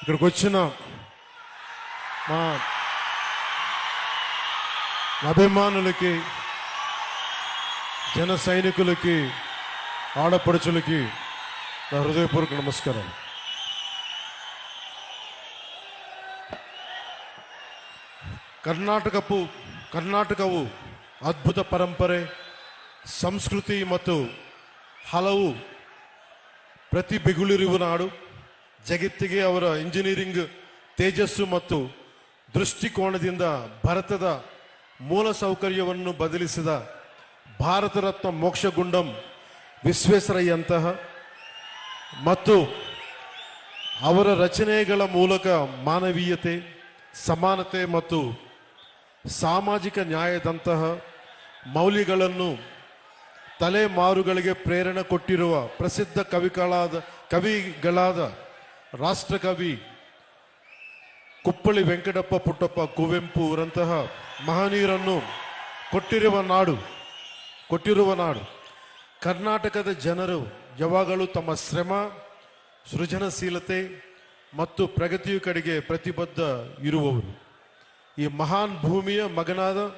ఇక్కడికి వచ్చిన మా అభిమానులకి జన సైనికులకి ఆడపడుచులకి నా హృదయపూర్వక నమస్కారం ಕರ್ನಾಟಕಪ್ಪು ಕರ್ನಾಟಕವು ಅದ್ಭುತ ಪರಂಪರೆ ಸಂಸ್ಕೃತಿ ಮತ್ತು ಹಲವು ಪ್ರತಿಭೆಗಳಿರುವ ನಾಡು ಜಗತ್ತಿಗೆ ಅವರ ಇಂಜಿನಿಯರಿಂಗ್ ತೇಜಸ್ಸು ಮತ್ತು ದೃಷ್ಟಿಕೋನದಿಂದ ಭಾರತದ ಮೂಲ ಸೌಕರ್ಯವನ್ನು ಬದಲಿಸಿದ ಭಾರತ ರತ್ನ ಮೋಕ್ಷಗುಂಡಂ ವಿಶ್ವೇಶ್ವರಯ್ಯಂತಹ ಮತ್ತು ಅವರ ರಚನೆಗಳ ಮೂಲಕ ಮಾನವೀಯತೆ, ಸಮಾನತೆ ಮತ್ತು ಸಾಮಾಜಿಕ ನ್ಯಾಯದಂತಹ ಮೌಲ್ಯಗಳನ್ನು ತಲೆಮಾರುಗಳಿಗೆ ಪ್ರೇರಣೆ ಕೊಟ್ಟಿರುವ ಪ್ರಸಿದ್ಧ ಕವಿಗಳಾದ ಕವಿಗಳಾದ ರಾಷ್ಟ್ರಕವಿ ಕುಪ್ಪಳಿ ವೆಂಕಟಪ್ಪ ಪುಟ್ಟಪ್ಪ ಕುವೆಂಪು ಅವರಂತಹ ಮಹನೀಯರನ್ನು ಕೊಟ್ಟಿರುವ ನಾಡು ಕೊಟ್ಟಿರುವ ನಾಡು. ಕರ್ನಾಟಕದ ಜನರು ಯಾವಾಗಲೂ ತಮ್ಮ ಶ್ರಮ, ಸೃಜನಶೀಲತೆ ಮತ್ತು ಪ್ರಗತಿಯ ಕಡೆಗೆ ಪ್ರತಿಬದ್ಧ ಇರುವವರು. ಈ ಮಹಾನ್ ಭೂಮಿಯ ಮಗನಾದ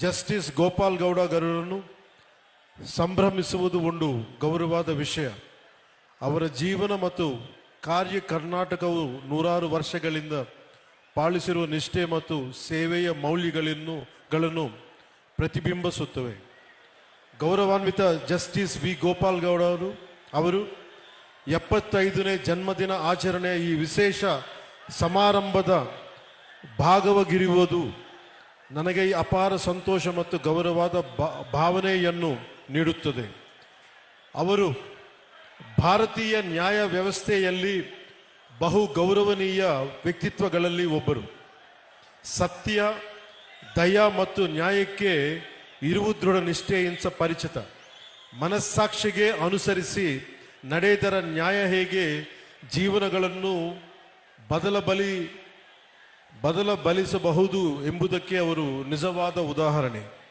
ಜಸ್ಟಿಸ್ ಗೋಪಾಲ್ ಗೌಡ ಗರುಡರನ್ನು ಸಂಭ್ರಮಿಸುವುದು ಒಂದು ಗೌರವಾದ ವಿಷಯ. ಅವರ ಜೀವನ ಮತ್ತು ಕಾರ್ಯ ಕರ್ನಾಟಕವು ನೂರಾರು ವರ್ಷಗಳಿಂದ ಪಾಲಿಸಿರುವ ನಿಷ್ಠೆ ಮತ್ತು ಸೇವೆಯ ಮೌಲ್ಯಗಳನ್ನು ಗಳನ್ನು ಪ್ರತಿಬಿಂಬಿಸುತ್ತವೆ. ಗೌರವಾನ್ವಿತ ಜಸ್ಟಿಸ್ ವಿ. ಗೋಪಾಲ್ ಗೌಡ ಅವರು ಅವರು ಎಪ್ಪತ್ತೈದನೇ ಜನ್ಮದಿನ ಆಚರಣೆಯ ಈ ವಿಶೇಷ ಸಮಾರಂಭದ ಭಾಗವಾಗಿರುವುದು ನನಗೆ ಈ ಅಪಾರ ಸಂತೋಷ ಮತ್ತು ಗೌರವವಾದ ಭಾ- ಭಾವನೆಯನ್ನು ನೀಡುತ್ತದೆ. ಅವರು ಭಾರತೀಯ ನ್ಯಾಯ ವ್ಯವಸ್ಥೆಯಲ್ಲಿ ಬಹು ಗೌರವನೀಯ ವ್ಯಕ್ತಿತ್ವಗಳಲ್ಲಿ ಒಬ್ಬರು. ಸತ್ಯ, ದಯ ಮತ್ತು ನ್ಯಾಯಕ್ಕೆ ಇರುವ ದೃಢ ನಿಷ್ಠೆಯಿಂದ ಪರಿಚಿತ. ಮನಸ್ಸಾಕ್ಷಿಗೆ ಅನುಸರಿಸಿ ನಡೆದರ ನ್ಯಾಯ ಹೇಗೆ ಜೀವನಗಳನ್ನು ಬದಲ ಬಲಿ, ಬದಲ ಬಲಿಸಬಹುದು ಎಂಬುದಕ್ಕೆ ಅವರು ನಿಜವಾದ ಉದಾಹರಣೆ.